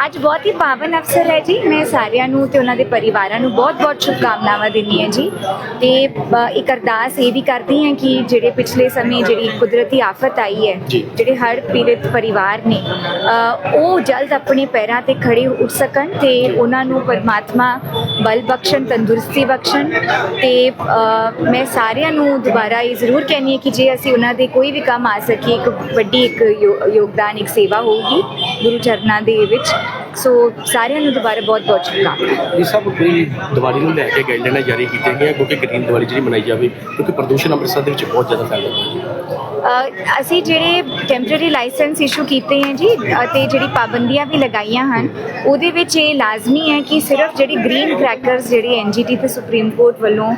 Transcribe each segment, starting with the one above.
ਅੱਜ ਬਹੁਤ ਹੀ ਪਾਵਨ ਅਵਸਰ ਹੈ ਜੀ ਮੈਂ ਸਾਰਿਆਂ ਨੂੰ ਤੇ ਉਹਨਾਂ ਦੇ ਪਰਿਵਾਰਾਂ ਨੂੰ ਬਹੁਤ-ਬਹੁਤ ਸ਼ੁਭਕਾਮਨਾਵਾਂ ਦਿੰਦੀ ਹਾਂ ਜੀ ਤੇ ਇੱਕ ਅਰਦਾਸ ਇਹ ਵੀ ਕਰਦੀ ਹਾਂ ਕਿ ਜਿਹੜੇ ਪਿਛਲੇ ਸਮੇਂ ਜਿਹੜੀ ਕੁਦਰਤੀ ਆਫਤ ਆਈ ਹੈ। ਜਿਹੜੇ ਹੜ੍ਹ ਪੀੜਿਤ ਪਰਿਵਾਰ ਨੇ ਉਹ ਜਲਦ ਆਪਣੇ ਪੈਰਾਂ ਤੇ ਖੜੇ ਉੱਠ ਸਕਣ ਤੇ ਉਹਨਾਂ ਨੂੰ ਪਰਮਾਤਮਾ ਬਲ ਬਖਸ਼ਣ ਤੰਦਰੁਸਤੀ ਬਖਸ਼ਣ ਤੇ ਮੈਂ ਸਾਰਿਆਂ ਨੂੰ ਦੁਬਾਰਾ ਇਹ ਜ਼ਰੂਰ ਕਹਿੰਦੀ ਹਾਂ ਕਿ ਜੇ ਅਸੀਂ ਉਹਨਾਂ ਦੇ ਕੋਈ ਵੀ ਕੰਮ ਆ ਸਕੀਏ ਇੱਕ ਵੱਡੀ ਇੱਕ ਯੋਗਦਾਨ ਇੱਕ ਸੇਵਾ ਹੋਊਗੀ ਗੁਰੂ ਚਰਨਾਂ ਦੇ ਵਿੱਚ ਸੋ ਸਾਰਿਆਂ ਨੂੰ ਦੁਬਾਰਾ ਬਹੁਤ ਬਹੁਤ ਸ਼ੁਭਕਾਮਨਾਵਾਂ। ਇਹ ਸਭ ਕੋਈ ਦੀਵਾਲੀ ਨੂੰ ਲੈ ਕੇ ਗਾਈਡਲਾਈਨਾਂ ਜਾਰੀ ਕੀਤੀਆਂ ਗਈਆਂ ਕਿਉਂਕਿ ਗ੍ਰੀਨ ਦੀਵਾਲੀ ਜਿਹੜੀ ਮਨਾਈ ਜਾਵੇ ਕਿਉਂਕਿ ਪ੍ਰਦੂਸ਼ਣ ਅੰਮ੍ਰਿਤਸਰ ਦੇ ਵਿੱਚ ਬਹੁਤ ਜ਼ਿਆਦਾ ਫੈਲ ਰਿਹਾ ਹੈ ਅਸੀਂ ਜਿਹੜੇ ਟੈਂਪਰੇਰੀ ਲਾਇਸੈਂਸ ਇਸ਼ੂ ਕੀਤੇ ਹਨ ਜੀ ਅਤੇ ਜਿਹੜੀ ਪਾਬੰਦੀਆਂ ਵੀ ਲਗਾਈਆਂ ਹਨ ਉਹਦੇ ਵਿੱਚ ਇਹ ਲਾਜ਼ਮੀ ਹੈ ਕਿ ਸਿਰਫ ਜਿਹੜੀ ਗ੍ਰੀਨ ਕ੍ਰੈਕਰਸ ਜਿਹੜੇ ਐਨਜੀਟੀ ਤੇ ਸੁਪਰੀਮ ਕੋਰਟ ਵੱਲੋਂ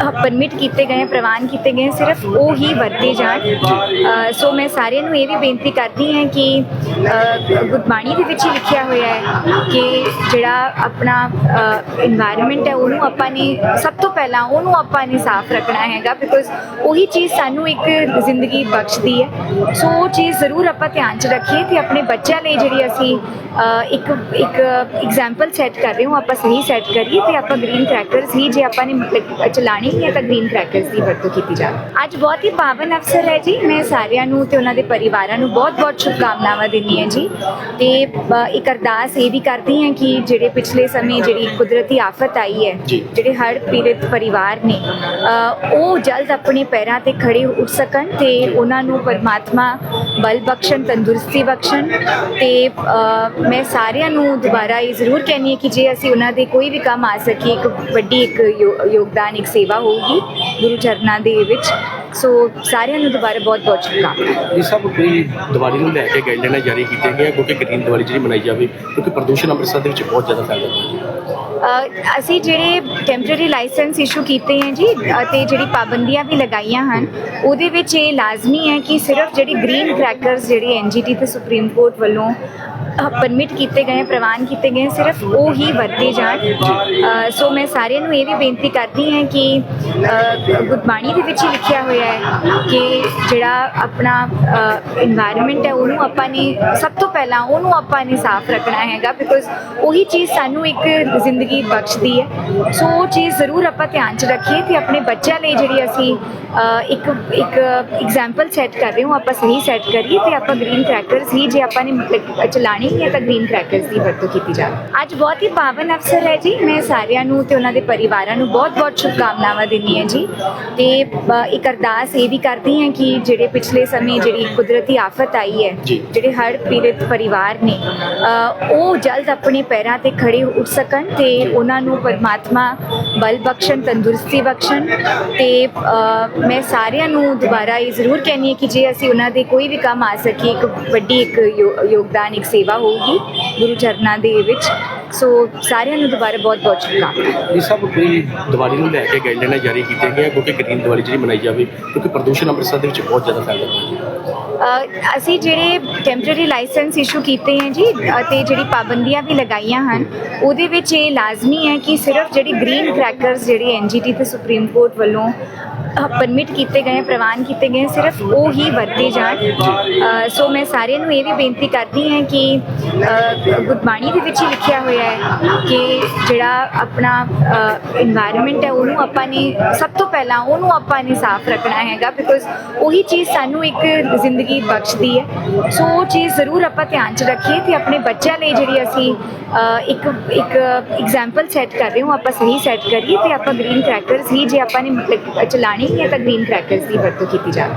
ਪਰਮਿਟ ਕੀਤੇ ਗਏ, ਪ੍ਰਵਾਨ ਕੀਤੇ ਗਏ, ਸਿਰਫ ਉਹ ਹੀ ਵਰਤੇ ਜਾਣ। ਸੋ ਮੈਂ ਸਾਰਿਆਂ ਨੂੰ ਇਹ ਵੀ ਬੇਨਤੀ ਕਰਦੀ ਹਾਂ ਕਿ ਗੁਰਬਾਣੀ ਦੇ ਵਿੱਚ ਹੀ ਲਿਖਿਆ ਹੋਇਆ ਹੈ ਕਿ ਜਿਹੜਾ ਆਪਣਾ এনवायरमेंट ਹੈ, ਉਹਨੂੰ ਆਪਾਂ ਨੇ ਸਭ ਤੋਂ ਪਹਿਲਾਂ ਉਹਨੂੰ ਆਪਾਂ ਨੇ ਸਾਫ਼ ਰੱਖਣਾ ਹੈਗਾ ਬਿਕੋਜ਼ ਉਹੀ ਚੀਜ਼ ਸਾਨੂੰ ਇੱਕ ਜ਼ਿੰਦਗੀ ਬਖਸ਼ਦੀ ਹੈ। ਸੋ ਉਹ ਚੀਜ਼ ਜ਼ਰੂਰ ਆਪਾਂ ਧਿਆਨ 'ਚ ਰੱਖੀਏ ਤੇ ਆਪਣੇ ਬੱਚਿਆਂ ਲਈ ਜਿਹੜੀ ਅਸੀਂ ਇੱਕ ਇੱਕ ਐਗਜ਼ਾਮਪਲ ਸੈੱਟ ਕਰ ਰਹੇ ਹਾਂ ਆਪਾਂ ਸਹੀ ਸੈੱਟ ਕਰੀਏ ਤੇ ਆਪਾਂ ਗ੍ਰੀਨ ਟਰੈਕਟਰਸ ਹੀ ਜੇ ਆਪਾਂ ਨੇ ਚਲਾਣੀ ਚਲਾਣੀ ਹੈ ਤਾਂ ਗ੍ਰੀਨ ਕ੍ਰੈਕਰਸ ਦੀ ਵਰਤੋਂ ਕੀਤੀ ਜਾਵੇ ਅੱਜ ਬਹੁਤ ਹੀ ਪਾਵਨ ਅਵਸਰ ਹੈ ਜੀ। ਮੈਂ ਸਾਰਿਆਂ ਨੂੰ ਤੇ ਉਹਨਾਂ ਦੇ ਪਰਿਵਾਰਾਂ ਨੂੰ ਬਹੁਤ-ਬਹੁਤ ਸ਼ੁਭਕਾਮਨਾਵਾਂ ਦਿੰਦੀ ਹਾਂ ਜੀ। ਤੇ ਇੱਕ ਅਰਦਾਸ ਇਹ ਵੀ ਕਰਦੀ ਹਾਂ ਕਿ ਜਿਹੜੇ ਪਿਛਲੇ ਸਮੇਂ ਜਿਹੜੀ ਕੁਦਰਤੀ ਆਫਤ ਆਈ ਹੈ। ਜਿਹੜੇ ਹੜ੍ਹ ਪੀੜਿਤ ਪਰਿਵਾਰ ਨੇ ਉਹ ਜਲਦ ਆਪਣੇ ਪੈਰਾਂ ਤੇ ਖੜੇ ਉੱਠ ਸਕਣ ਤੇ ਉਹਨਾਂ ਨੂੰ ਪਰਮਾਤਮਾ ਬਲ ਬਖਸ਼ਣ ਤੰਦਰੁਸਤੀ ਬਖਸ਼ਣ ਤੇ ਮੈਂ ਸਾਰਿਆਂ ਨੂੰ ਦੁਬਾਰਾ ਇਹ ਜ਼ਰੂਰ ਕਹਿੰਦੀ ਹਾਂ ਕਿ ਜੇ ਅਸੀਂ ਉਹਨਾਂ ਦੇ ਕੋਈ ਵੀ ਕੰਮ ਆ ਸਕੀਏ ਇੱਕ ਵੱਡੀ ਇੱਕ ਯੋਗਦਾਨ ਇੱਕ ਸੇਵਾ ਹੋਊਗੀ ਗੁਰੂ ਚਰਨਾਂ ਦੇ ਵਿੱਚ। ਸੋ ਸਾਰਿਆਂ ਨੂੰ ਦੁਬਾਰਾ ਬਹੁਤ ਬਹੁਤ ਸ਼ੁਭਕਾਮਨਾਵਾਂ। ਇਹ ਸਭ ਕੋਈ ਦੀਵਾਲੀ ਨੂੰ ਲੈ ਕੇ ਗਾਈਡਲਾਈਨਾਂ ਜਾਰੀ ਕੀਤੀਆਂ ਗਈਆਂ ਕਿਉਂਕਿ ਗ੍ਰੀਨ ਦੀਵਾਲੀ ਜਿਹੜੀ ਮਨਾਈ ਜਾਵੇ ਕਿਉਂਕਿ ਪ੍ਰਦੂਸ਼ਣ ਅੰਮ੍ਰਿਤਸਰ ਦੇ ਵਿੱਚ ਬਹੁਤ ਜ਼ਿਆਦਾ ਫੈਲ ਰਿਹਾ। ਹੈ ਅਸੀਂ ਜਿਹੜੇ ਟੈਂਪਰੇਰੀ ਲਾਇਸੈਂਸ ਇਸ਼ੂ ਕੀਤੇ ਹਨ ਜੀ ਅਤੇ ਜਿਹੜੀ ਪਾਬੰਦੀਆਂ ਵੀ ਲਗਾਈਆਂ ਹਨ ਉਹਦੇ ਵਿੱਚ ਇਹ ਲਾਜ਼ਮੀ ਹੈ ਕਿ ਸਿਰਫ ਜਿਹੜੀ ਗ੍ਰੀਨ ਕ੍ਰੈਕਰਸ ਜਿਹੜੇ ਐਨਜੀਟੀ ਤੇ ਸੁਪਰੀਮ ਕੋਰਟ ਵੱਲੋਂ ਪਰਮਿਟ ਕੀਤੇ ਗਏ ਪ੍ਰਵਾਨ ਕੀਤੇ ਗਏ ਸਿਰਫ ਉਹ ਹੀ ਵਰਤੇ ਜਾਣ। ਸੋ ਮੈਂ ਸਾਰਿਆਂ ਨੂੰ ਇਹ ਵੀ ਬੇਨਤੀ ਕਰਦੀ ਹਾਂ ਕਿ ਗੁਰਬਾਣੀ ਦੇ ਵਿੱਚ ਹੀ ਲਿਖਿਆ ਹੋਇਆ ਰਿਹਾ ਹੈ ਕਿ ਜਿਹੜਾ ਆਪਣਾ এনवायरमेंट ਹੈ, ਉਹਨੂੰ ਆਪਾਂ ਨੇ ਸਭ ਤੋਂ ਪਹਿਲਾਂ ਉਹਨੂੰ ਆਪਾਂ ਨੇ ਸਾਫ਼ ਰੱਖਣਾ ਹੈਗਾ ਬਿਕੋਜ਼ ਉਹੀ ਚੀਜ਼ ਸਾਨੂੰ ਇੱਕ ਜ਼ਿੰਦਗੀ ਬਖਸ਼ਦੀ ਹੈ। ਸੋ ਉਹ ਚੀਜ਼ ਜ਼ਰੂਰ ਆਪਾਂ ਧਿਆਨ 'ਚ ਰੱਖੀਏ ਤੇ ਆਪਣੇ ਬੱਚਿਆਂ ਲਈ ਜਿਹੜੀ ਅਸੀਂ ਇੱਕ ਇੱਕ ਐਗਜ਼ਾਮਪਲ ਸੈੱਟ ਕਰ ਰਹੇ ਹਾਂ ਆਪਾਂ ਸਹੀ ਸੈੱਟ ਕਰੀਏ ਤੇ ਆਪਾਂ ਗ੍ਰੀਨ ਕ੍ਰੈਕਰਸ ਹੀ, ਜੇ ਆਪਾਂ ਨੇ ਮਤਲਬ ਚਲਾਣੀ ਹੈ ਤਾਂ ਗ੍ਰੀਨ ਕ੍ਰੈਕਰਸ ਦੀ ਵਰਤੋਂ ਕੀਤੀ ਜਾਵੇ। ਅੱਜ ਬਹੁਤ ਹੀ ਪਾਵਨ ਅਵਸਰ ਹੈ ਜੀ। ਮੈਂ ਸਾਰਿਆਂ ਨੂੰ ਤੇ ਉਹਨਾਂ ਦੇ ਪਰਿਵਾਰਾਂ ਨੂੰ ਬਹੁਤ ਬਹੁਤ ਸ਼ੁਭਕਾਮਨਾਵਾਂ ਦਿੰਦੀ ਹਾਂ ਜੀ। ਤੇ ਇੱਕ ਅਰਦਾਸ ਇਹ ਵੀ ਕਰਦੀ ਹਾਂ ਕਿ ਜਿਹੜੇ ਪਿਛਲੇ ਸਮੇਂ ਜਿਹੜੀ ਕੁਦਰਤੀ ਆਫਤ ਆਈ ਹੈ। ਜਿਹੜੇ ਹੜ੍ਹ ਪੀੜਿਤ ਪਰਿਵਾਰ ਨੇ ਉਹ ਜਲਦ ਆਪਣੇ ਪੈਰਾਂ ਤੇ ਖੜੇ ਉੱਠ ਸਕਣ ਤੇ ਉਹਨਾਂ ਨੂੰ ਪਰਮਾਤਮਾ ਬਲ ਬਖਸ਼ਣ ਤੰਦਰੁਸਤੀ ਬਖਸ਼ਣ ਤੇ ਮੈਂ ਸਾਰਿਆਂ ਨੂੰ ਦੁਬਾਰਾ ਇਹ ਜ਼ਰੂਰ ਕਹਿੰਦੀ ਹਾਂ ਕਿ ਜੇ ਅਸੀਂ ਉਹਨਾਂ ਦੇ ਕੋਈ ਵੀ ਕੰਮ ਆ ਸਕੀਏ ਇੱਕ ਵੱਡੀ ਇੱਕ ਯੋਗਦਾਨ ਇੱਕ ਸੇਵਾ ਹੋਊਗੀ ਗੁਰੂ ਚਰਨਾਂ ਦੇ ਵਿੱਚ ਸੋ ਸਾਰਿਆਂ ਨੂੰ ਦੁਬਾਰਾ ਬਹੁਤ ਬਹੁਤ ਸ਼ੁਭਕਾਮਨਾਵਾਂ। ਇਹ ਸਭ ਕੋਈ ਦੀਵਾਲੀ ਨੂੰ ਲੈ ਕੇ ਗਾਈਡਲਾਈਨਾਂ ਜਾਰੀ ਕੀਤੀਆਂ ਗਈਆਂ ਕਿਉਂਕਿ ਗ੍ਰੀਨ ਦੀਵਾਲੀ ਜਿਹੜੀ ਮਨਾਈ ਜਾਵੇ ਕਿਉਂਕਿ ਪ੍ਰਦੂਸ਼ਣ ਅੰਮ੍ਰਿਤਸਰ ਦੇ ਵਿੱਚ ਬਹੁਤ ਜ਼ਿਆਦਾ ਫੈਲ ਰਿਹਾ ਹੈ। ਅਸੀਂ ਜਿਹੜੇ ਟੈਂਪਰੇਰੀ ਲਾਇਸੈਂਸ ਇਸ਼ੂ ਕੀਤੇ ਹਨ ਜੀ ਅਤੇ ਜਿਹੜੀ ਪਾਬੰਦੀਆਂ ਵੀ ਲਗਾਈਆਂ ਹਨ ਉਹਦੇ ਵਿੱਚ ਇਹ ਲਾਜ਼ਮੀ ਹੈ ਕਿ ਸਿਰਫ ਜਿਹੜੀ ਗ੍ਰੀਨ ਕ੍ਰੈਕਰਸ ਜਿਹੜੇ ਐਨਜੀਟੀ ਤੇ ਸੁਪਰੀਮ ਕੋਰਟ ਵੱਲੋਂ ਪਰਮਿਟ ਕੀਤੇ ਗਏ, ਪ੍ਰਵਾਨ ਕੀਤੇ ਗਏ, ਸਿਰਫ ਉਹ ਹੀ ਵਰਤੇ ਜਾਣ। ਸੋ ਮੈਂ ਸਾਰਿਆਂ ਨੂੰ ਇਹ ਵੀ ਬੇਨਤੀ ਕਰਦੀ ਹਾਂ ਕਿ ਗੁਰਬਾਣੀ ਦੇ ਵਿੱਚ ਹੀ ਲਿਖਿਆ ਹੋਇਆ ਹੈ ਕਿ ਜਿਹੜਾ ਆਪਣਾ এনवायरमेंट ਹੈ, ਉਹਨੂੰ ਆਪਾਂ ਨੇ ਸਭ ਤੋਂ ਪਹਿਲਾਂ ਉਹਨੂੰ ਆਪਾਂ ਨੇ ਸਾਫ਼ ਰੱਖਣਾ ਹੈਗਾ ਬਿਕੋਜ਼ ਉਹੀ ਚੀਜ਼ ਸਾਨੂੰ ਇੱਕ ਜ਼ਿੰਦਗੀ ਬਖਸ਼ਦੀ ਹੈ। ਸੋ ਉਹ ਚੀਜ਼ ਜ਼ਰੂਰ ਆਪਾਂ ਧਿਆਨ 'ਚ ਰੱਖੀਏ ਤੇ ਆਪਣੇ ਬੱਚਿਆਂ ਲਈ ਜਿਹੜੀ ਅਸੀਂ ਇੱਕ ਇੱਕ ਐਗਜ਼ਾਮਪਲ ਸੈੱਟ ਕਰ ਰਹੇ ਹਾਂ ਆਪਾਂ ਸਹੀ ਸੈੱਟ ਕਰੀਏ ਤੇ ਆਪਾਂ ਗ੍ਰੀਨ ਕ੍ਰੈਕਰਸ ਹੀ ਜੇ ਆਪਾਂ ਨੇ ਚਲਾਣੇ ਨਹੀਂ ਹੈ ਤਾਂ ਗ੍ਰੀਨ ਕ੍ਰੈਕਰਸ ਦੀ ਵਰਤੋਂ ਕੀਤੀ ਜਾਵੇ